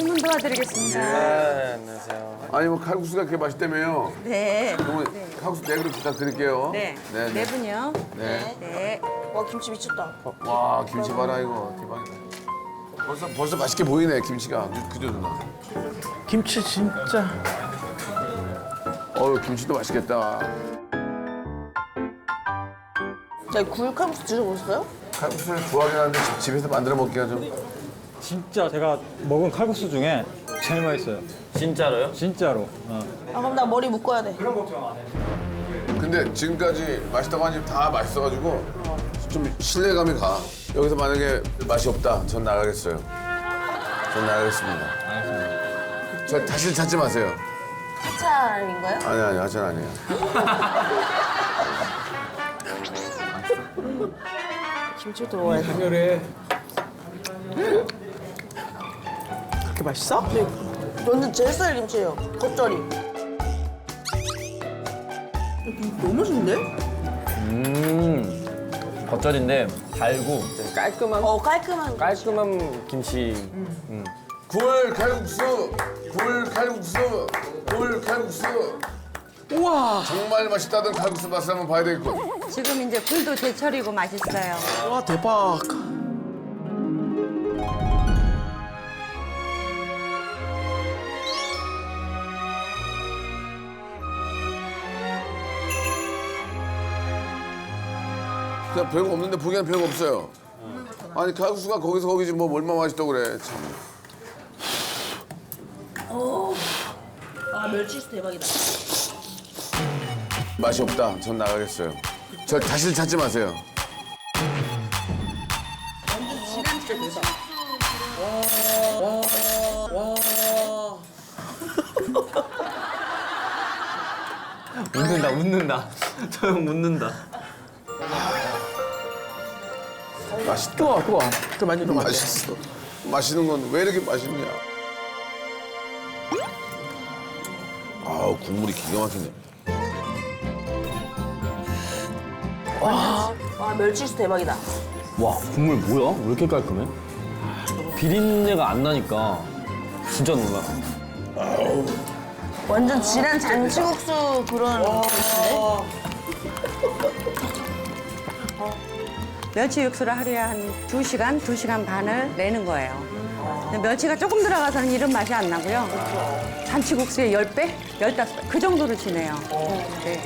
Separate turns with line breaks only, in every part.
주문 도와드리겠습니다.
네, 안녕하세요.
아니 뭐 칼국수가 그렇게 맛있다며요.
네.
그러면 칼국수 네 그릇 부탁드릴게요.
네.
네.
네 분이요.
네.
네.
와 김치 미쳤다.
와 김치 봐라 이거 대박이다. 벌써 벌써 맛있게 보이네 김치가 그죠 누나.
김치 진짜
어우 김치도 맛있겠다.
자, 굴 칼국수 드셔보셨어요?
칼국수를 좋아하긴 하는데 집- 집에서 만들어 먹기가 좀.
진짜 제가 먹은 칼국수 중에 제일 맛있어요.
진짜로요?
진짜로. 어.
아 그럼 나 머리 묶어야 돼.
근데 지금까지 맛있다고 한 집 다 맛있어가지고 좀 신뢰감이 가. 여기서 만약에 맛이 없다, 전 나가겠어요. 전 나가겠습니다. 저 다시 찾지 마세요.
하차인가요?
아니 아니 하천 아니에요.
김치 들어와야 돼. 그렇게 맛있어? 네. 완전 제 스타일 김치예요. 겉절이. 너무 맛있는데?
음, 겉절인데 달고 깔끔한
어 깔끔한.
깔끔한 김치.
굴 칼국수, 굴 칼국수, 굴 칼국수. 우와. 정말 맛있다던 칼국수 맛을 한번 봐야 되겠군.
지금 이제 굴도 제철이고 맛있어요.
와 대박.
그냥 별거 없는데 보기엔 별거 없어요. 아니 칼국수가 거기서 거기지 뭐 얼마나 맛있다고 그래. 참.
아 멸치스 대박이다.
맛이 없다. 전 나가겠어요. 저 다시 찾지 마세요.
웃는다, 웃는다. 저 형 웃는다.
맛있다.
좋아 좋아. 더 많이 더 많이.
맛있어. 맛있는 건 왜 이렇게 맛있냐? 아우 국물이 기가 막히네.
와 멸치스 대박이다.
와, 국물 뭐야? 왜 이렇게 깔끔해? 비린내가 안 나니까 진짜 놀라.
완전 진한 잔치국수 그런?
멸치 육수를 하루에 한 두시간두시간 반을 내는 거예요. 근데 멸치가 조금 들어가서는 이런 맛이 안 나고요. 잔치국수의 열배 열 다섯 배그 정도로 지내요. 네.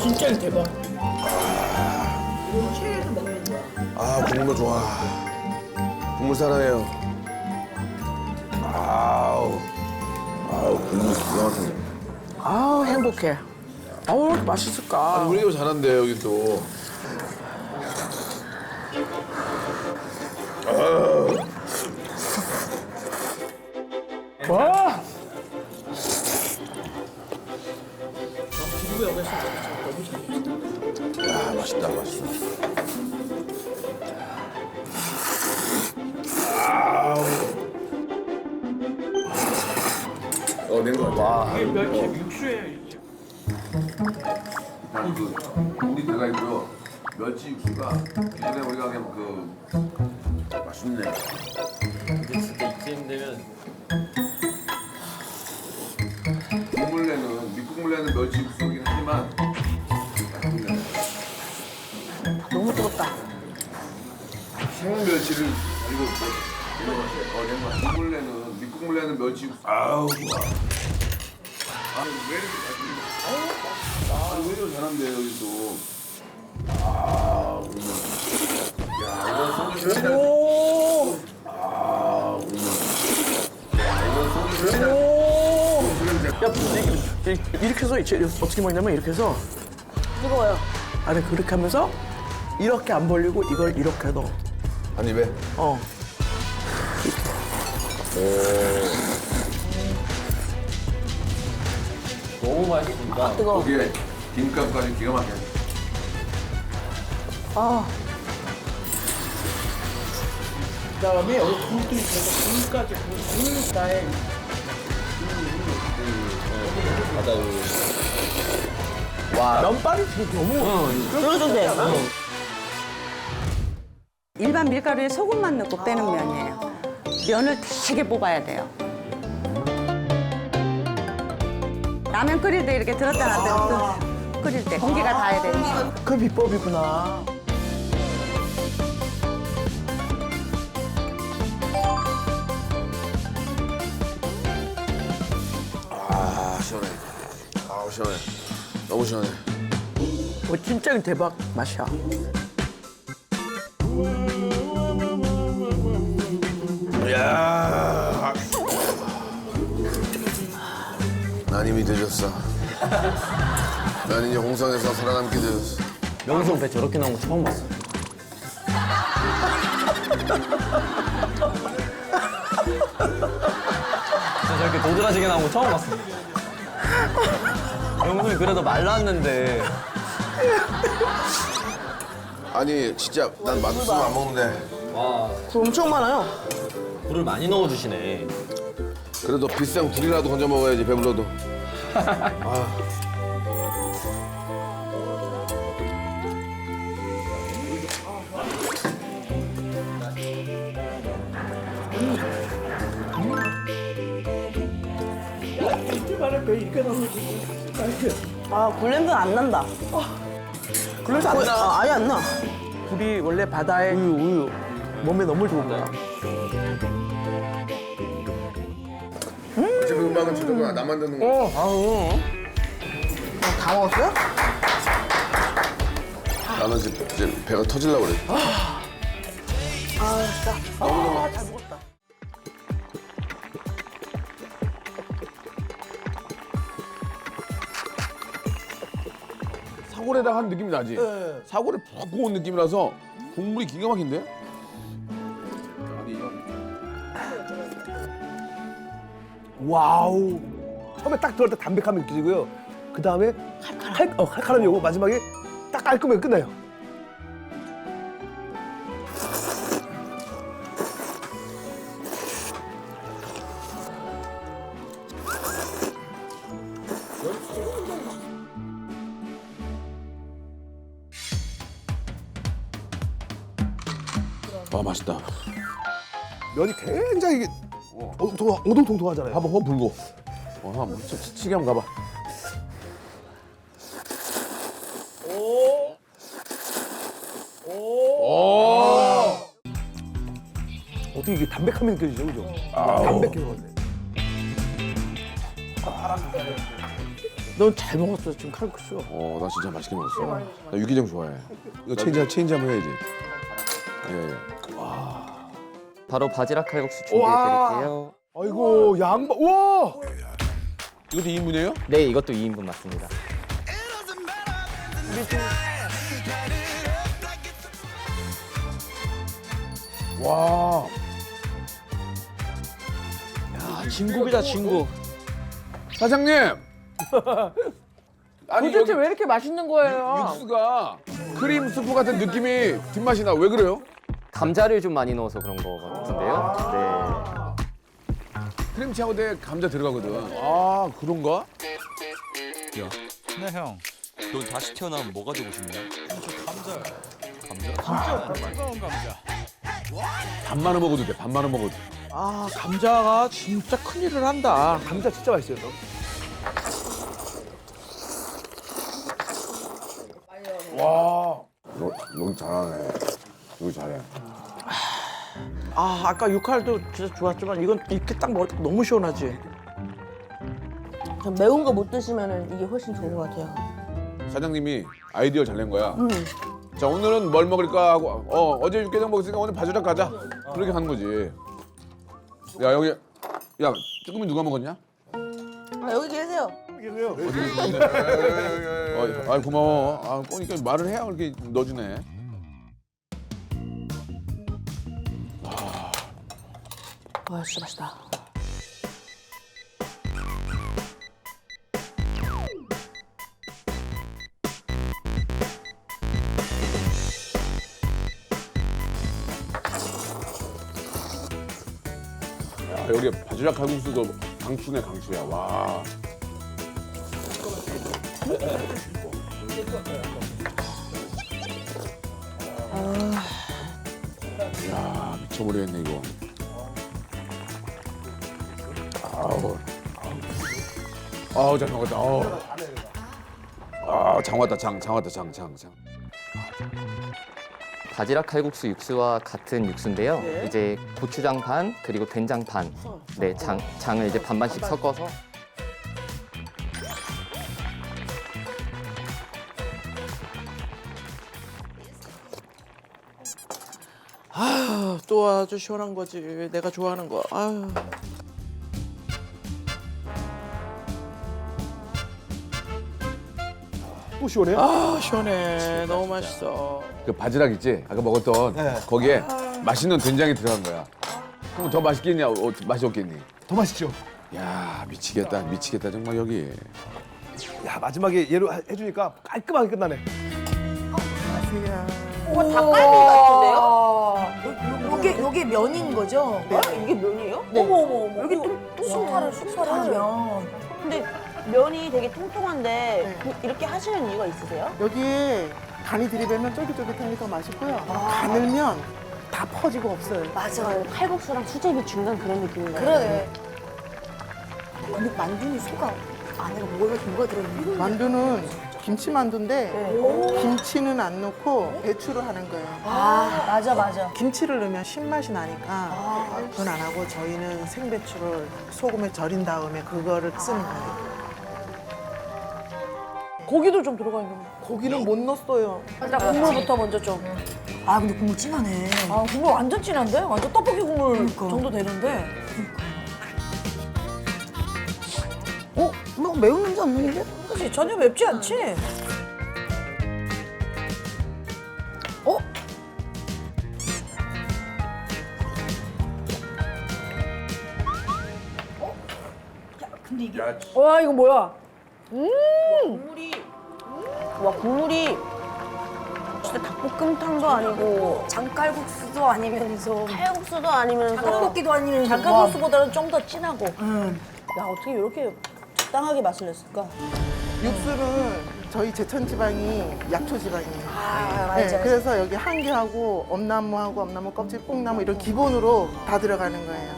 진짜 대박.
아 국물 좋아. 국물 사랑해요. 아우 아우 국물 기가 막히네.
아 행복해. 아우 왜 이렇게 맛있을까?
아니, 왜 이렇게 잘한대 여기 또.
와.
같아. 와. 멸치 육수에. 그 우리 들어가 있고요. 멸치 육수가 예전에 우리가 그냥 그 맛있네.
근데 진짜 이쯤 되면
국물 내는 밑국물 내는 멸치 육수이긴 하지만 맛있네.
너무 뜨겁다.
생멸치를 이거 뭐 이거 어낸 거야. 국물 내는 밑국물 내는 멸치 육수. 아우 좋아. 아왜 이렇게 맛있냐? 아왜 이렇게 잘한대 여기 또. 아 오늘. 야 이거 소주 진짜. 아 오늘. 야 이거 소주 진짜.
야, 이렇게 해서 이제 어떻게 먹냐면 이렇게 해서
뜨거워요.
안에 그렇게 하면서 이렇게 안 벌리고 이걸 이렇게 넣어.
한 입에.
어.
너무 맛있습니다.
뜨거워.
거기에 김값까지 기가 막혀.
아
그다음에 여기 굴도 있어서 굴까지 굴 나에
바다를
면발이 되게 너무
쫄깃쫄깃해.
일반 밀가루에 소금만 넣고 빼는 면이에요. 면을 되게 뽑아야 돼요. 라면 끓일 때 이렇게 들었다 놨다 또 끓일 때 공기가 닿아야 되니까.
그 비법이구나.
아 시원해. 아 시원해. 너무 시원해.
어, 진짜 대박 맛이야.
야. 난 이미 늦었어. 난 이제 홍성에서 살아남게 되었어.
명성 배 저렇게 나온 거 처음 봤어. 진짜 저렇게 도드라지게 나온 거 처음 봤어. 명성이 그래도 말랐는데
아니 진짜 난 맛없으면 안 먹는데.
와그 엄청 많아요.
굴을 많이 넣어주시네.
그래도 비싼 굴이라도 건져 먹어야지 배불러도.
아, 굴냄새 안 난다. 굴냄새 안 나? 아, 아예 안 나. 굴이 원래 바다의 우유, 우유. 몸에 너무 좋은 거야.
음악은 저쪽은 나 만드는 거.
다 먹었어요?
나는 이제, 이제 배가 터질라고 그래.
아, 진짜. 아, 잘 먹었다.
사골에다 한 느낌이 나지? 사골에 푹 구운 느낌이라서 국물이 기가 막힌데?
와우. 처음에 딱 들어갈 때 담백함이 느껴지고요. 그 다음에 칼칼, 어, 칼칼함이 오고 마지막에 딱 깔끔하게 끝나요.
아 맛있다.
면이 굉장히 이게 오동- 오동통통하잖아요.
한번 호 불고. 어, 한번 치- 치- 치게 한번 가봐.
어떻게 이게 담백함이 느껴지죠, 그죠? 담백해요, 근데.
넌잘 먹었어, 지금 칼국수.
어, 나 진짜 맛있게 먹었어. 나 유기장 좋아해. 이거 체인지 체인지 한번 해야지. 예, 예.
바로 바지락 칼국수 준비해드릴게요.
아이고, 양바, 우와!
이것도 2인분이에요?
네, 이것도 2인분 맞습니다.
와.
아, 진국이다, 진국.
사장님. 아니
도대체
여기
왜 이렇게 맛있는 거예요?
육수가 크림 수프 같은 느낌이 뒷맛이 나. 왜 그래요?
감자를 좀 많이 넣어서 그런 거 같은데요.
크림치하고 감자 들어가거든. 아 그런가?
네, 형.
넌 다시 태어나면 뭐가 되고 싶냐?
반만원 먹어도 돼. 반만원 먹어도. 돼.
아, 감자가 진짜 큰 일을 한다.
감자 진짜 맛있어요. 너.
너, 너 잘하네. 이거 잘해.
아, 아까 육칼도 진짜 좋았지만 이건 이렇게 딱 먹을 때 너무 시원하지.
매운 거 못 드시면 이게 훨씬 좋은 것 같아요.
사장님이 아이디어 잘 낸 거야. 자 오늘은 뭘 먹을까 하고 어 어제 육개장 먹었으니까 오늘 바지락 가자. 그렇게 하는 거지. 야 여기 야 쭈꾸미 누가 먹었냐?
아, 여기 계세요.
어, 아 고마워. 아 꼬니까 말을 해야 이렇게 넣어주네.
와, 진짜 맛있다.
야 여기 바지락 칼국수도 강추네 강추야. 와. 야 미쳐버리겠네 이거. 아우. 아우 장 왔다. 아우. 아 장 왔다 장 장 왔다 장 장 장.
바지락 칼국수 육수와 같은 육수인데요. 이제 고추장 반 그리고 된장 반. 네, 장 장을 이제 반반씩 섞어서
아, 또 아주 시원한 거지. 내가 좋아하는 거. 아유.
또 시원해요?
아, 시원해. 너무 맛있어.
그 바지락 있지? 아까 먹었던
네.
거기에 맛있는 된장이 들어간 거야. 그럼 더 맛있겠냐? 어, 맛이 없겠니?
더 맛있죠?
야 미치겠다 미치겠다 정말 여기.
야 마지막에 얘로 하- 해주니까 깔끔하게 끝나네.
요게 요게 면인 거죠? 네. 이게 면이에요? 어머 어머 어머. 여기 또 쑥살을 쑥살을 면. 근데 면이 되게 통통한데 그- 이렇게 하시는 이유가 있으세요?
여기에 간이 들이배면 쫄깃쫄깃하니 더 맛있고요. 가늘면 다 퍼지고 없어요.
맞아요. 칼국수랑 수제비 중간 그런 느낌인가요? 그러네. 근데 만두는 소가 안에 뭐가 뭐가 들어있는
만두는 김치 만두인데 김치는 안 넣고 배추를 하는 거예요.
아 맞아 맞아.
김치를 넣으면 신맛이 나니까 그건 안 하고 저희는 생배추를 소금에 절인 다음에 그거를 쓰는 거예요.
고기도 좀 들어가 있는 거.
고기는 못 넣었어요.
자 국물부터 먼저 좀. 아 근데 국물 진하네. 아 국물 완전 진한데? 완전 떡볶이 국물 정도 되는데. 어? 뭐 매운 냄새 없는데? 그치 전혀 맵지 않지? 어? 와 이거 뭐야? 음! 국물이 와 국물이 진짜 닭볶음탕도 아니고 장칼국수도 아니면서 칼국수도 아니면서 닭볶이도 아니면서 장칼국수보다는 좀 더 진하고 야 어떻게 이렇게 적당하게 맛을 냈을까?
육수는 저희 제천 지방이 약초 지방이에요.
아
네, 그래서 여기 한개하고 엄나무하고 엄나무 껍질, 뽕나무 이런 기본으로 다 들어가는 거예요.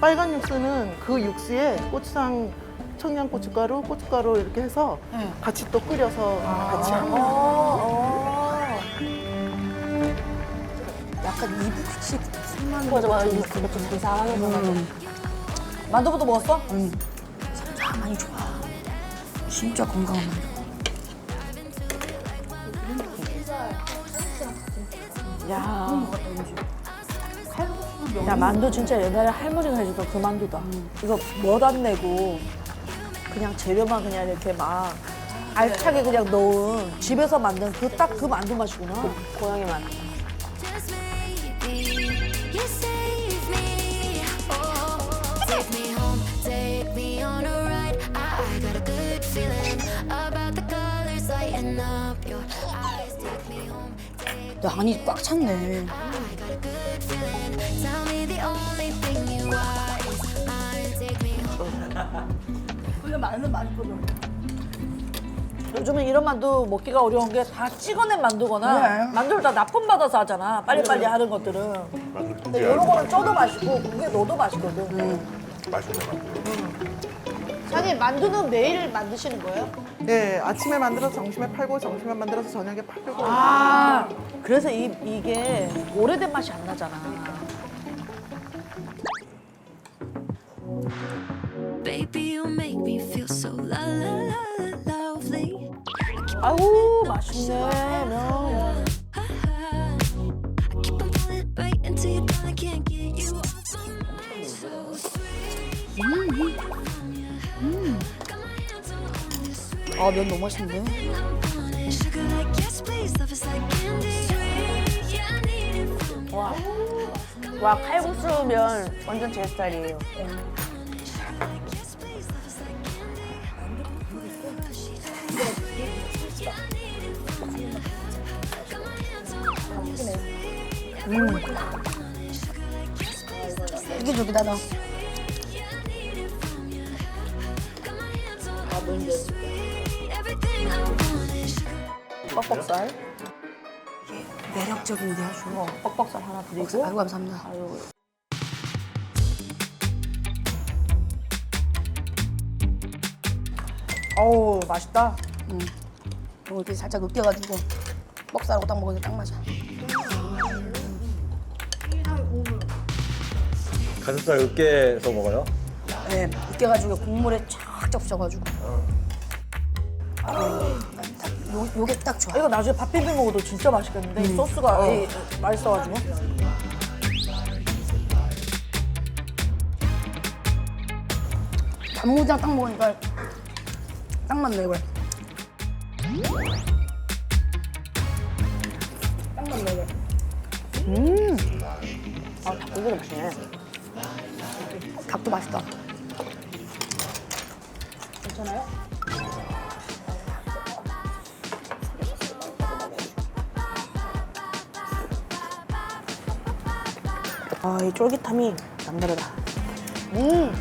빨간 육수는 그 육수에 고추장, 청양 고춧가루, 고춧가루 이렇게 해서 같이 또 끓여서 같이 한 거.
어, 약간 이북식 손만두 맞아 맞아. 이거 좀 이상하게 음. 만두부터 먹었어? 응 아, 많이 좋아. 진짜 건강한 만두 야. 야 만두 진짜 옛날에 할머니가 해주던 그 만두다. 이거 뭐안 내고 그냥 재료만 그냥 이렇게 막 알차게 그냥 넣은 집에서 만든 그 딱 그 만두 맛이구나. 고양이 맛.
Just maybe you save me. Oh, take me home, take me on a ride. I got a good feeling about the colors lighting up your eyes. Take me home, take
양이 꽉 찼네.
I got a good feeling. Tell me the only thing you are is mine. Take me home.
요즘은 이런 만두 먹기가 어려운 게 다 찍어낸 만두거나 만두를 다 납품받아서 하잖아. 빨리빨리 하는 것들은. 근데 이런 거는 쪄도 맛있고 국에 넣어도 맛있거든. 사장님 만두는 매일 만드시는 거예요?
네, 아침에 만들어서 점심에 팔고 점심에 만들어서 저녁에 팔고.
아 그래서 이, 이게 오래된 맛이 안 나잖아.
You make me feel so la la la la lovely.
아우 맛있네. 면.
I keep on falling right into your thought. I can't get you off my mind. So sweet. Got my hands all on this sweet.
아면 너무 맛있는데.
Sugar like yes, please. Love is like candy. Sweet. Yeah, I need it from you.
와. 와 칼국수면 완전 제 스타일이에요. 이게 저기다
want is sugar.
뻑뻑살. 이게 매력적인데요, 좀. 어, 뻑뻑살 하나 드리고. 아이고, 감사합니다. 아이고. 어우, 맛있다. 응. 이거 이렇게 살짝 으깨가지고 뻑살하고 딱 먹으니까 딱 맞아.
가슴살 으깨서 먹어요?
네, 으깨가지고 국물에 쫙 적셔가지고. 아, 요, 요게 딱 좋아.
이거 나중에 밥 비벼 먹어도 진짜 맛있겠는데 이 소스가 이- 맛있어가지고
단무지랑 딱 먹으니까 딱 맞네 이거. 딱 맞네 이거. 음. 아 닭고기도 맛있네. 닭도 맛있다. 괜찮아요?
아 이 쫄깃함이 남다르다
음.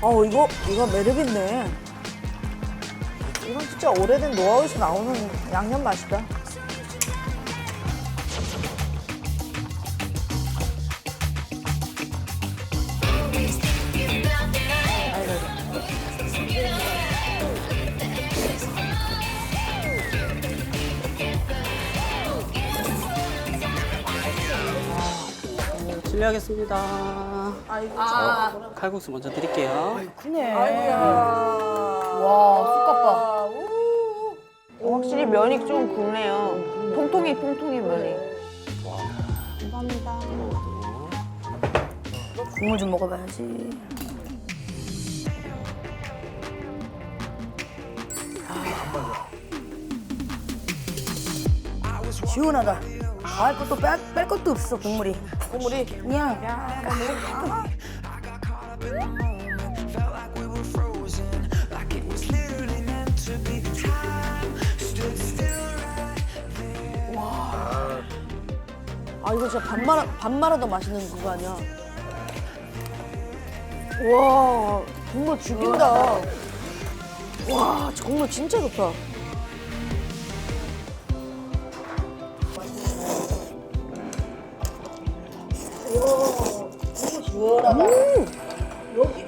어 이거 이거 매력 있네 이건 진짜 오래된 노하우에서 나오는 양념 맛이다
실례하겠습니다.
아이고
칼국수 먼저 드릴게요.
크네.
아이고야
와, 쑥갓 봐.
확실히 면이 좀 굵네요 통통이 통통이 면이
국물 좀 먹어봐야지. 아. 시원하다. 할 것도 뺄, 뺄 것도 없어 국물이.
국물이?
그냥
아 이거 진짜 밥 말아 밥 말아도 맛있는 그거 아니야? 와 국물 죽인다. 와 정말 진짜 좋다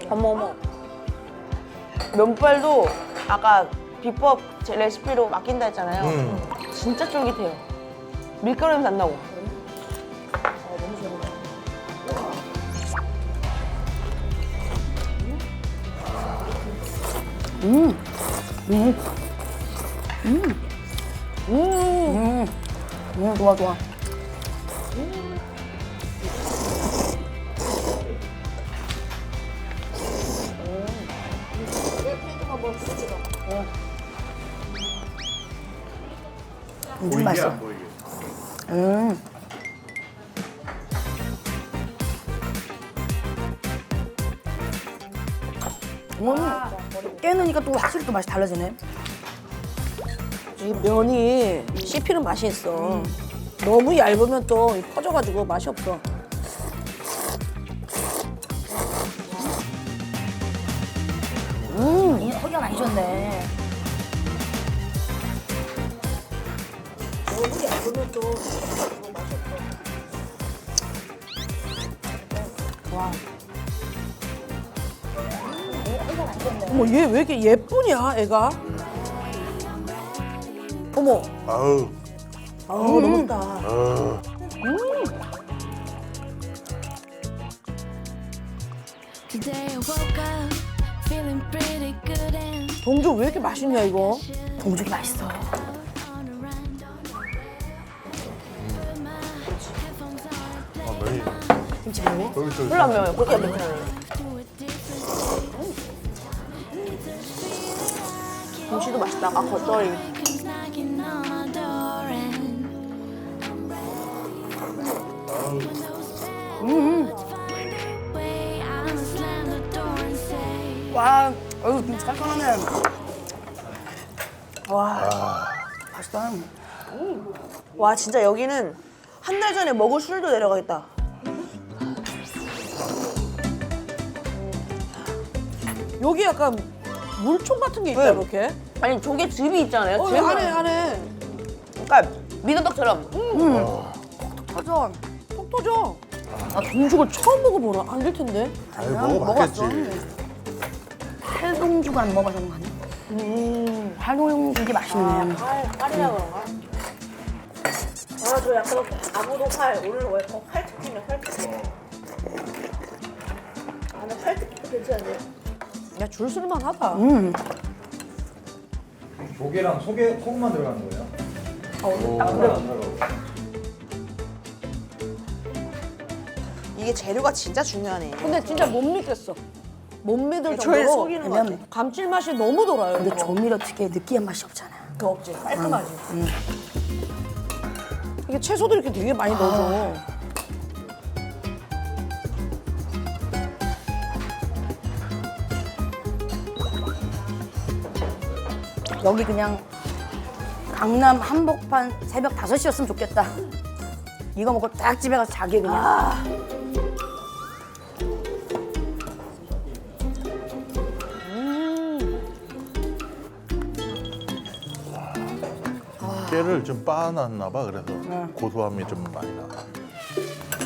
어머 어머. 면발도 아까 비법 제 레시피로 맡긴다 했잖아요. 진짜 쫄깃해요. 밀가루 냄새 안 나고.
음, 좋아 좋아. 음, 맛있어. 음. 음, 깨느니까 또 확실히 또 맛이 달라지네.
이 면이 씹히는 맛이 있어. 너무 얇으면 또 퍼져가지고 맛이 없어.
음, 이 허리 많이 좋네.
또 맛이 없어. 와. 어머 얘 왜 이렇게 예쁘냐 애가? 어머.
아우.
아우 너무
up feeling pretty good and
동주 왜 이렇게 맛있냐 이거?
동죽이 맛있어. 먹고.
별로 안 매워요. 그렇게 괜찮아요.
different.
김치도 맛있다. 아까 겉절이.
Say
와, 어유 김치 깔끔하네. 와, 맛있다.
와 진짜 여기는 한 달 전에 먹을 술도 내려가겠다. 여기 약간 물총 같은 게 있다
네.
이렇게.
아니 조개 즙이 있잖아요.
어,
즙.
안해 안해.
그러니까 미더덕처럼.
터져. 톡 터져. 아 동죽을 처음 먹어보나? 안될 텐데.
아유 먹어봤겠지.
팔동죽 안 먹어본 거 아니야? 음, 팔동죽이 맛있네.
팔이라 그런가? 아 저 약간 아무도 팔 오늘 왜 팔특기네 팔특기. 아나 팔특기도 괜찮은데. 야 줄 쓸만 하다.
음.
조개랑 소개 소금만 들어가는 거예요?
이게 재료가 진짜 중요하네. 근데 진짜 못 믿겠어. 못 믿을
저희
정도로
속이는 거 같아.
감칠맛이 너무 돌아요.
근데
이거.
조미료 특유의 느끼한 맛이 없잖아.
그 없지 깔끔하지. 이게 채소도 이렇게 되게 많이 넣어줘.
여기 그냥 강남 한복판 새벽 5시였으면 좋겠다. 이거 먹고 딱 집에 가서 자기 그냥.
깨를 좀 빻아놨나 봐 그래서 고소함이 좀 많이 나.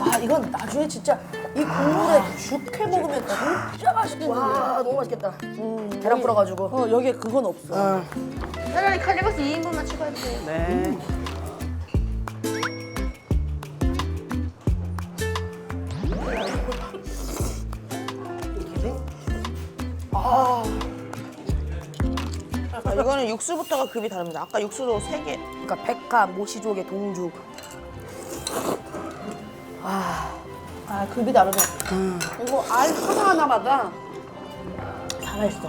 아 이건 나중에 진짜 이 국물에 죽해 먹으면 진짜 맛있겠는데.
와 너무 맛있겠다. 계란 풀어가지고.
어 여기에 그건 없어.
사장님 칼국수 2인분만 추가해주세요.
네.
아, 이거는 육수부터가 급이 다릅니다. 아까 육수도 세 개.
그러니까 백화, 모시조개, 동죽.
아 급이 다르네. 이거 알 하나 하나마다 다 맛있어.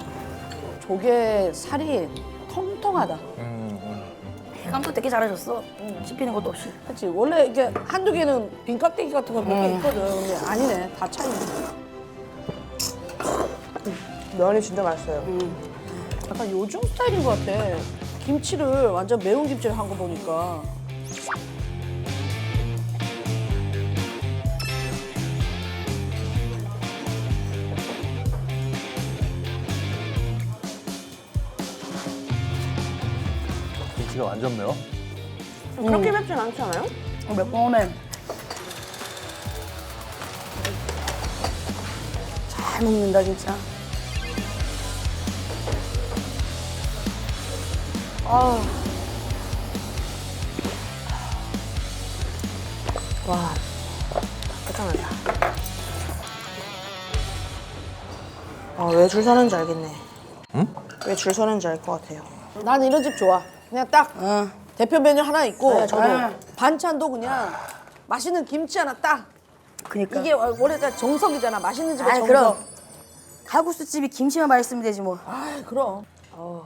조개 살이 통통하다.
해감도 되게 잘하셨어. 씹히는 것도 없이.
그렇지. 원래 이게 한두 개는 빈 깍대기 같은 거 몇 개 있거든. 근데 아니네. 다 차이네. 면이 진짜 맛있어요. 약간 요즘 스타일인 것 같아. 김치를 완전 매운 김치를 한 거 보니까.
김치가 완전 매워.
그렇게 맵진 않지 않아요? 어, 매콤해. 잘 먹는다 진짜. 아. 와, 끝장난다.
아, 왜 줄 서는지 알겠네. 응? 왜 줄 서는지 알 것 같아요. 난 이런 집 좋아. 그냥 딱 대표 메뉴 하나 있고
네, 저도.
반찬도 그냥 맛있는 김치 하나 딱.
그니까.
이게 원래 다 정석이잖아. 맛있는 집의
아이,
정석.
그럼. 칼국수 집이 김치만 맛있으면 되지 뭐.
아, 그럼. 어.